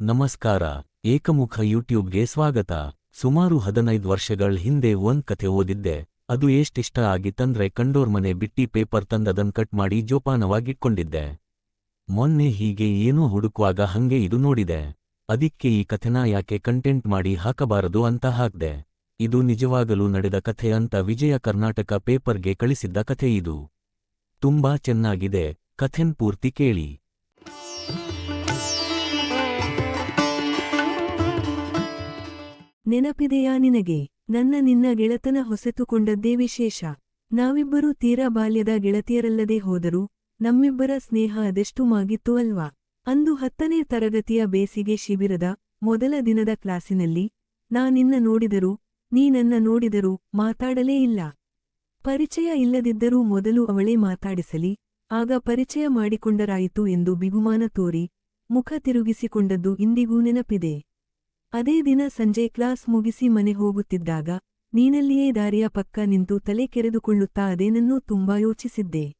ನಮಸ್ಕಾರ, ಏಕಮುಖ ಯೂಟ್ಯೂಬ್ಗೆ ಸ್ವಾಗತ. ಸುಮಾರು ಹದಿನೈದು ವರ್ಷಗಳ ಹಿಂದೆ ಒಂದ್ ಕಥೆ ಓದಿದ್ದೆ. ಅದು ಎಷ್ಟಿಷ್ಟ ಆಗಿತ್ತಂದ್ರೆ ಕಂಡೋರ್ ಮನೆ ಬಿಟ್ಟಿ ಪೇಪರ್ ತಂದದನ್ ಕಟ್ ಮಾಡಿ ಜೋಪಾನವಾಗಿಟ್ಕೊಂಡಿದ್ದೆ. ಮೊನ್ನೆ ಹೀಗೆ ಏನೋ ಹುಡುಕುವಾಗ ಹಂಗೆ ಇದು ನೋಡಿದೆ. ಅದಿಕ್ಕೆ ಈ ಕಥೆನ ಯಾಕೆ ಕಂಟೆಂಟ್ ಮಾಡಿ ಹಾಕಬಾರದು ಅಂತ ಹಾಕ್ದೆ. ಇದು ನಿಜವಾಗಲೂ ನಡೆದ ಕಥೆ ಅಂತ ವಿಜಯ ಕರ್ನಾಟಕ ಪೇಪರ್ಗೆ ಕಳಿಸಿದ್ದ ಕಥೆ ಇದು. ತುಂಬಾ ಚೆನ್ನಾಗಿದೆ, ಕಥೆನ್ ಪೂರ್ತಿ ಕೇಳಿ. ನೆನಪಿದೆಯಾ ನಿನಗೆ? ನನ್ನ ನಿನ್ನ ಗೆಳತನ ಹೊಸೆತುಕೊಂಡದ್ದೇ ವಿಶೇಷ. ನಾವಿಬ್ಬರೂ ತೀರಾ ಬಾಲ್ಯದ ಗೆಳತಿಯರಲ್ಲದೆ ಹೋದರೂ ನಮ್ಮಿಬ್ಬರ ಸ್ನೇಹ ಅದೆಷ್ಟು ಮಾಗಿತ್ತು ಅಲ್ವಾ? ಅಂದು ಹತ್ತನೇ ತರಗತಿಯ ಬೇಸಿಗೆ ಶಿಬಿರದ ಮೊದಲ ದಿನದ ಕ್ಲಾಸಿನಲ್ಲಿ ನಾ ನಿನ್ನ ನೋಡಿದರೂ, ನೀ ನನ್ನ ನೋಡಿದರೂ ಮಾತಾಡಲೇ ಇಲ್ಲ. ಪರಿಚಯ ಇಲ್ಲದಿದ್ದರೂ ಮೊದಲು ಅವಳೇ ಮಾತಾಡಿಸಲಿ. ಆಗ ಪರಿಚಯ ಮಾಡಿಕೊಂಡರಾಯಿತು ಎಂದು ಬಿಗುಮಾನ ತೋರಿ ಮುಖ ತಿರುಗಿಸಿಕೊಂಡದ್ದು ಇಂದಿಗೂ ನೆನಪಿದೆ. ಅದೇ ದಿನ ಸಂಜೆ ಕ್ಲಾಸ್ ಮುಗಿಸಿ ಮನೆ ಹೋಗುತ್ತಿದ್ದಾಗ, ನೀನಲ್ಲಿಯೇ ದಾರಿಯ ಪಕ್ಕ ನಿಂತು ತಲೆ ಕೆರೆದುಕೊಳ್ಳುತ್ತಾ ಅದೇನನ್ನೂ ತುಂಬಾ ಯೋಚಿಸಿದ್ದೆ.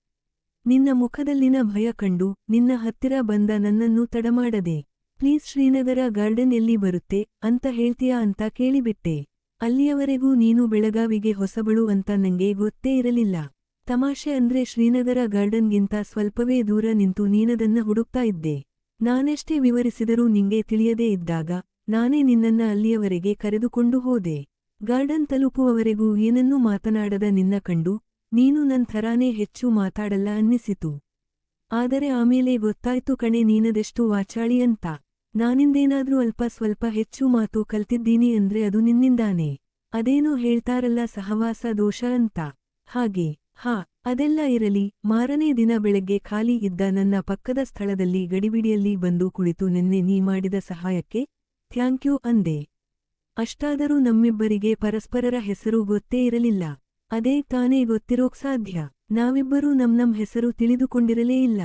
ನಿನ್ನ ಮುಖದಲ್ಲಿನ ಭಯ ಕಂಡು ನಿನ್ನ ಹತ್ತಿರ ಬಂದ ನನ್ನನ್ನು ತಡಮಾಡದೆ, ಪ್ಲೀಸ್ ಶ್ರೀನಗರ ಗಾರ್ಡನ್ ಎಲ್ಲಿ ಬರುತ್ತೆ? ಅಂತ ಹೇಳ್ತೀಯಾ ಅಂತ ಕೇಳಿಬಿಟ್ಟೆ. ಅಲ್ಲಿಯವರೆಗೂ ನೀನು ಬೆಳಗಾವಿಗೆ ಹೊಸಬಳು ಅಂತ ನಂಗೆ ಗೊತ್ತೇ ಇರಲಿಲ್ಲ. ತಮಾಷೆ ಅಂದ್ರೆ ಶ್ರೀನಗರ ಗಾರ್ಡನ್ಗಿಂತ ಸ್ವಲ್ಪವೇ ದೂರ ನಿಂತು ನೀನದನ್ನ ಹುಡುಕ್ತಾ ಇದ್ದೆ. ನಾನೆಷ್ಟೇ ವಿವರಿಸಿದರೂ ನಿಂಗೆ ತಿಳಿಯದೇ ಇದ್ದಾಗ ನಾನೇ ನಿನ್ನನ್ನ ಅಲ್ಲಿಯವರೆಗೆ ಕರೆದುಕೊಂಡು ಹೋದೆ. ಗಾರ್ಡನ್ ತಲುಪುವವರೆಗೂ ಏನನ್ನೂ ಮಾತನಾಡದ ನಿನ್ನ ಕಂಡು ನೀನು ನನ್ ಥರಾನೇ ಹೆಚ್ಚು ಮಾತಾಡಲ್ಲ ಅನ್ನಿಸಿತು. ಆದರೆ ಆಮೇಲೆ ಗೊತ್ತಾಯ್ತು ಕಣೆ ನೀನದೆಷ್ಟು ವಾಚಾಳಿ ಅಂತ. ನಾನಿಂದೇನಾದ್ರೂ ಅಲ್ಪ ಸ್ವಲ್ಪ ಹೆಚ್ಚು ಮಾತು ಕಲ್ತಿದ್ದೀನಿ ಅಂದ್ರೆ ಅದು ನಿನ್ನಿಂದಾನೆ. ಅದೇನೋ ಹೇಳ್ತಾರಲ್ಲ ಸಹವಾಸ ದೋಷ ಅಂತ. ಹಾಗೆ, ಹಾ, ಅದೆಲ್ಲ ಇರಲಿ. ಮಾರನೇ ದಿನ ಬೆಳಗ್ಗೆ ಖಾಲಿ ಇದ್ದ ನನ್ನ ಪಕ್ಕದ ಸ್ಥಳದಲ್ಲಿ ಗಡಿಬಿಡಿಯಲ್ಲಿ ಬಂದು ಕುಳಿತು ನಿನ್ನೆ ನೀ ಮಾಡಿದ ಸಹಾಯಕ್ಕೆ ಥ್ಯಾಂಕ್ಯೂ ಅಂದೆ. ಅಷ್ಟಾದರೂ ನಮ್ಮಿಬ್ಬರಿಗೆ ಪರಸ್ಪರರ ಹೆಸರು ಗೊತ್ತೇ ಇರಲಿಲ್ಲ. ಅದೇ ತಾನೇ ಗೊತ್ತಿರೋಕ್ ಸಾಧ್ಯ. ನಾವಿಬ್ಬರೂ ನಮ್ ನಮ್ ಹೆಸರು ತಿಳಿದುಕೊಂಡಿರಲೇ ಇಲ್ಲ.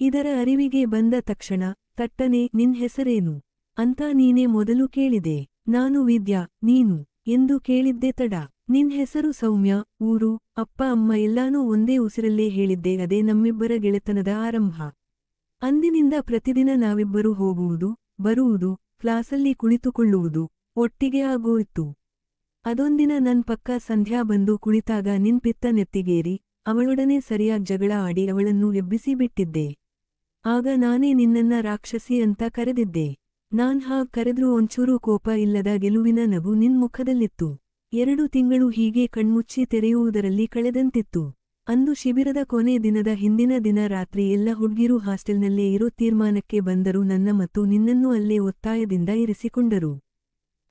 ಇದರ ಅರಿವಿಗೆ ಬಂದ ತಕ್ಷಣ, ತಟ್ಟನೆ, ನಿನ್ ಹೆಸರೇನು ಅಂತ ನೀನೇ ಮೊದಲು ಕೇಳಿದೆ. ನಾನು ವಿದ್ಯಾ, ನೀನು ಎಂದು ಕೇಳಿದ್ದೆ ತಡ. ನಿನ್ ಹೆಸರು ಸೌಮ್ಯ, ಊರು, ಅಪ್ಪ, ಅಮ್ಮ ಎಲ್ಲಾನೂ ಒಂದೇ ಉಸಿರಲ್ಲೇ ಹೇಳಿದ್ದೆ, ಅದೇ ನಮ್ಮಿಬ್ಬರ ಗೆಳೆತನದ ಆರಂಭ. ಅಂದಿನಿಂದ ಪ್ರತಿದಿನ ನಾವಿಬ್ಬರೂ ಹೋಗುವುದು, ಬರುವುದು ಕ್ಲಾಸಲ್ಲಿ ಕುಳಿತುಕೊಳ್ಳುವುದು ಒಟ್ಟಿಗೆ ಆಗೋಯಿತು. ಅದೊಂದಿನ ನನ್ ಪಕ್ಕ ಸಂಧ್ಯಾ ಬಂದು ಕುಳಿತಾಗ ನಿನ್ ಪಿತ್ತ ನೆತ್ತಿಗೇರಿ, ಅವಳೊಡನೆ ಸರಿಯಾಗ್ ಜಗಳ ಆಡಿ ಅವಳನ್ನು ಎಬ್ಬಿಸಿ ಬಿಟ್ಟಿದ್ದೆ. ಆಗ ನಾನೇ ನಿನ್ನನ್ನ ರಾಕ್ಷಸಿ ಅಂತ ಕರೆದಿದ್ದೆ. ನಾನ್ ಹಾಗ್ ಕರೆದ್ರೂ ಒಂಚೂರು ಕೋಪ ಇಲ್ಲದ ಗೆಲುವಿನ ನಗು ನಿನ್ ಮುಖದಲ್ಲಿತ್ತು. ಎರಡು ತಿಂಗಳು ಹೀಗೆ ಕಣ್ಮುಚ್ಚಿ ತೆರೆಯುವುದರಲ್ಲಿ ಕಳೆದಂತಿತ್ತು. ಅಂದು ಶಿಬಿರದ ಕೊನೆ ದಿನದ ಹಿಂದಿನ ದಿನ ರಾತ್ರಿ ಎಲ್ಲ ಹುಡ್ಗಿರೂ ಹಾಸ್ಟೆಲ್ನಲ್ಲೇ ಇರೋ ತೀರ್ಮಾನಕ್ಕೆ ಬಂದರು ನನ್ನ ಮತ್ತು ನಿನ್ನನ್ನು ಅಲ್ಲೇ ಒತ್ತಾಯದಿಂದ ಇರಿಸಿಕೊಂಡರು.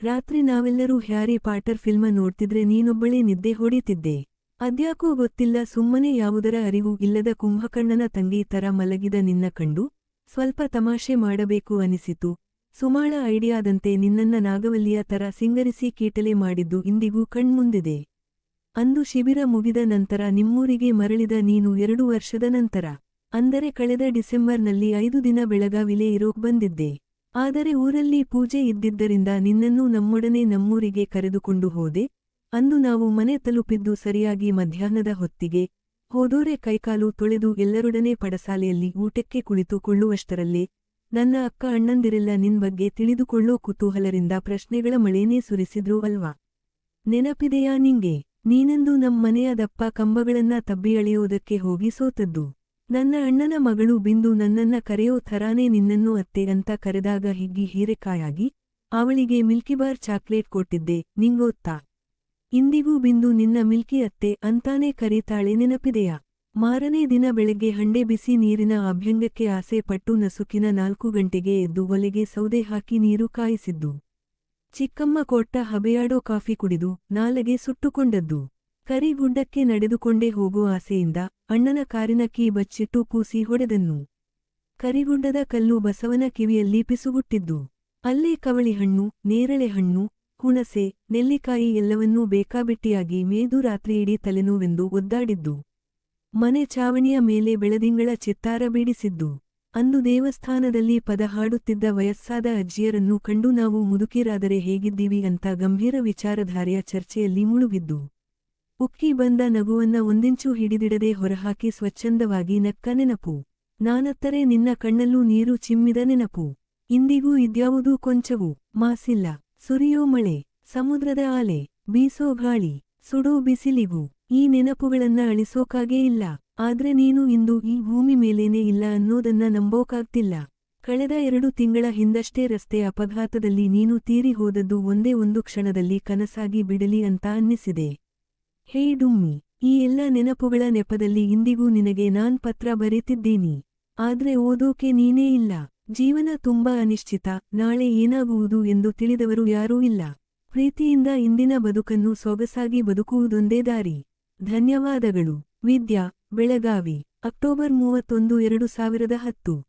ರಾತ್ರಿ ನಾವೆಲ್ಲರೂ ಹ್ಯಾರಿ ಪಾಟರ್ ಫಿಲ್ಮ ನೋಡ್ತಿದ್ರೆ ನೀನೊಬ್ಬಳೇ ನಿದ್ದೆ ಹೊಡಿತಿದ್ದೆ. ಅದ್ಯಾಕೋ ಗೊತ್ತಿಲ್ಲ, ಸುಮ್ಮನೆ ಯಾವುದರ ಅರಿವು ಇಲ್ಲದ ಕುಂಭಕರ್ಣನ ತಂಗಿ ತರ ಮಲಗಿದ ನಿನ್ನ ಕಂಡು ಸ್ವಲ್ಪ ತಮಾಷೆ ಮಾಡಬೇಕು ಅನಿಸಿತು. ಸುಮಾಳ ಐಡಿಯಾದಂತೆ ನಿನ್ನನ್ನ ನಾಗವಲ್ಲಿಯ ತರ ಸಿಂಗರಿಸಿ ಕೀಟಲೆ ಮಾಡಿದ್ದು ಇಂದಿಗೂ ಕಣ್ಮುಂದಿದೆ. ಅಂದು ಶಿಬಿರ ಮುಗಿದ ನಂತರ ನಿಮ್ಮೂರಿಗೆ ಮರಳಿದ ನೀನು ಎರಡು ವರ್ಷದ ನಂತರ. ಅಂದರೆ ಕಳೆದ ಡಿಸೆಂಬರ್ನಲ್ಲಿ ಐದು ದಿನ ಬೆಳಗಾವಿಲೆ ಇರೋಕ್ ಬಂದಿದ್ದೆ. ಆದರೆ ಊರಲ್ಲಿ ಪೂಜೆ ಇದ್ದಿದ್ದರಿಂದ ನಿನ್ನನ್ನು ನಮ್ಮೊಡನೆ ನಮ್ಮೂರಿಗೆ ಕರೆದುಕೊಂಡು ಹೋದೆ. ಅಂದು ನಾವು ಮನೆ ತಲುಪಿದ್ದು ಸರಿಯಾಗಿ ಮಧ್ಯಾಹ್ನದ ಹೊತ್ತಿಗೆ. ಹೋದೋರೆ ಕೈಕಾಲು ತೊಳೆದು ಎಲ್ಲರೊಡನೆ ಪಡಸಾಲೆಯಲ್ಲಿ ಊಟಕ್ಕೆ ಕುಳಿತುಕೊಳ್ಳುವಷ್ಟರಲ್ಲೇ. ನನ್ನ ಅಕ್ಕ ಅಣ್ಣಂದಿರೆಲ್ಲ ನಿನ್ ಬಗ್ಗೆ ತಿಳಿದುಕೊಳ್ಳೋ ಕುತೂಹಲರಿಂದ ಪ್ರಶ್ನೆಗಳ ಮಳೆನೇ ಸುರಿಸಿದ್ರು ಅಲ್ವಾ? ನೆನಪಿದೆಯಾ ನಿಂಗೆ? ನೀನಂದು ನಮ್ಮನೆಯ ದಪ್ಪ ಕಂಬಗಳನ್ನ ತಬ್ಬಿ ಅಳೆಯೋದಕ್ಕೆ ಹೋಗಿ ಸೋತದ್ದು. ನನ್ನ ಅಣ್ಣನ ಮಗಳು ಬಿಂದು ನನ್ನನ್ನ ಕರೆಯೋ ಥರಾನೇ ನಿನ್ನನ್ನು ಅತ್ತೆ ಅಂತ ಕರೆದಾಗ ಹಿಗ್ಗಿ ಹೀರೆಕಾಯಾಗಿ, ಅವಳಿಗೆ ಮಿಲ್ಕಿಬಾರ್ ಚಾಕ್ಲೇಟ್ ಕೊಟ್ಟಿದ್ದೆ, ನಿಂಗೊತ್ತಾ. ಇಂದಿಗೂ ಬಿಂದು ನಿನ್ನ ಮಿಲ್ಕಿ ಅತ್ತೆ ಅಂತಾನೇ ಕರೀತಾಳೆ ನೆನಪಿದೆಯಾ? ಮಾರನೇ ದಿನ ಬೆಳಗ್ಗೆ ಹಂಡೆ ಬಿಸಿ ನೀರಿನ ಅಭ್ಯಂಗಕ್ಕೆ ಆಸೆ ಪಟ್ಟು ನಸುಕಿನ ನಾಲ್ಕು ಗಂಟೆಗೆ ಎದ್ದು ಒಲೆಗೆ ಸೌದೆ ಹಾಕಿ ನೀರು ಕಾಯಿಸಿದ್ದು. ಚಿಕ್ಕಮ್ಮ ಕೊಟ್ಟ ಹಬೆಯಾಡೋ ಕಾಫಿ ಕುಡಿದು ನಾಲೆಗೆ ಸುಟ್ಟುಕೊಂಡದ್ದು. ಕರಿಗುಡ್ಡಕ್ಕೆ ನಡೆದುಕೊಂಡೇ ಹೋಗೋ ಆಸೆಯಿಂದ ಅಣ್ಣನ ಕಾರಿನ ಕೀ ಬಚ್ಚಿಟ್ಟು ಕೂಸಿ ಹೊಡೆದನ್ನು. ಕರಿಗುಡ್ಡದ ಕಲ್ಲು ಬಸವನ ಕಿವಿಯಲ್ಲಿ ಪಿಸುಗುಟ್ಟಿದ್ದು. ಅಲ್ಲೇ ಕವಳಿ ಹಣ್ಣು, ನೇರಳೆ ಹಣ್ಣು, ಹುಣಸೆ, ನೆಲ್ಲಿಕಾಯಿ ಎಲ್ಲವನ್ನೂ ಬೇಕಾಬಿಟ್ಟಿಯಾಗಿ ಮೇದು ರಾತ್ರಿಯಿಡೀ ತಲೆನೋವೆಂದು ಒದ್ದಾಡಿದ್ದು. ಮನೆ ಚಾವಣಿಯ ಮೇಲೆ ಬೆಳದಿಂಗಳ ಚಿತ್ತಾರ ಬೀಡಿಸಿದ್ದು. ಅಂದು ದೇವಸ್ಥಾನದಲ್ಲಿ ಪದ ಹಾಡುತ್ತಿದ್ದ ವಯಸ್ಸಾದ ಅಜ್ಜಿಯರನ್ನು ಕಂಡು ನಾವು ಮುದುಕಿರಾದರೆ ಹೇಗಿದ್ದೀವಿ ಅಂತ ಗಂಭೀರ ವಿಚಾರಧಾರೆಯ ಚರ್ಚೆಯಲ್ಲಿ ಮುಳುಗಿದ್ದು, ಉಕ್ಕಿ ಬಂದ ನಗುವನ್ನ ಒಂದಿಂಚೂ ಹಿಡಿದಿಡದೆ ಹೊರಹಾಕಿ ಸ್ವಚ್ಛಂದವಾಗಿ ನಕ್ಕ ನೆನಪು. ನಾನತ್ತರೆ ನಿನ್ನ ಕಣ್ಣಲ್ಲೂ ನೀರು ಚಿಮ್ಮಿದ ನೆನಪು. ಇಂದಿಗೂ ಇದ್ಯಾವುದೂ ಕೊಂಚವೂ ಮಾಸಿಲ್ಲ. ಸುರಿಯೋ ಮಳೆ, ಸಮುದ್ರದ ಆಲೆ, ಬೀಸೋ ಗಾಳಿ, ಸುಡೋ ಬಿಸಿಲಿಗೂ ಈ ನೆನಪುಗಳನ್ನ ಅಳಿಸೋಕಾಗೇ ಇಲ್ಲ. ಆದ್ರೆ ನೀನು ಇಂದು ಈ ಭೂಮಿ ಮೇಲೇನೇ ಇಲ್ಲ ಅನ್ನೋದನ್ನ ನಂಬೋಕಾಗ್ತಿಲ್ಲ. ಕಳೆದ ಎರಡು ತಿಂಗಳ ಹಿಂದಷ್ಟೇ ರಸ್ತೆ ಅಪಘಾತದಲ್ಲಿ ನೀನು ತೀರಿ ಹೋದದ್ದು ಒಂದೇ ಒಂದು ಕ್ಷಣದಲ್ಲಿ ಕನಸಾಗಿ ಬಿಡಲಿ ಅಂತ ಅನ್ನಿಸಿದೆ. ಹೇ ಡುಮ್ಮಿ, ಈ ಎಲ್ಲ ನೆನಪುಗಳ ನೆಪದಲ್ಲಿ ಇಂದಿಗೂ ನಿನಗೆ ನಾನ್ ಪತ್ರ ಬರೆತಿದ್ದೀನಿ. ಆದ್ರೆ ಓದೋಕೆ ನೀನೇ ಇಲ್ಲ. ಜೀವನ ತುಂಬಾ ಅನಿಶ್ಚಿತ, ನಾಳೆ ಏನಾಗುವುದು ಎಂದು ತಿಳಿದವರು ಯಾರೂ ಇಲ್ಲ. ಪ್ರೀತಿಯಿಂದ ಇಂದಿನ ಬದುಕನ್ನು ಸೊಗಸಾಗಿ ಬದುಕುವುದೊಂದೇ ದಾರಿ. ಧನ್ಯವಾದಗಳು. ವಿದ್ಯಾ ಬೆಳಗಾವಿ ಅಕ್ಟೋಬರ್ ಮೂವತ್ತೊಂದು ಎರಡು ಸಾವಿರದ ಹತ್ತು.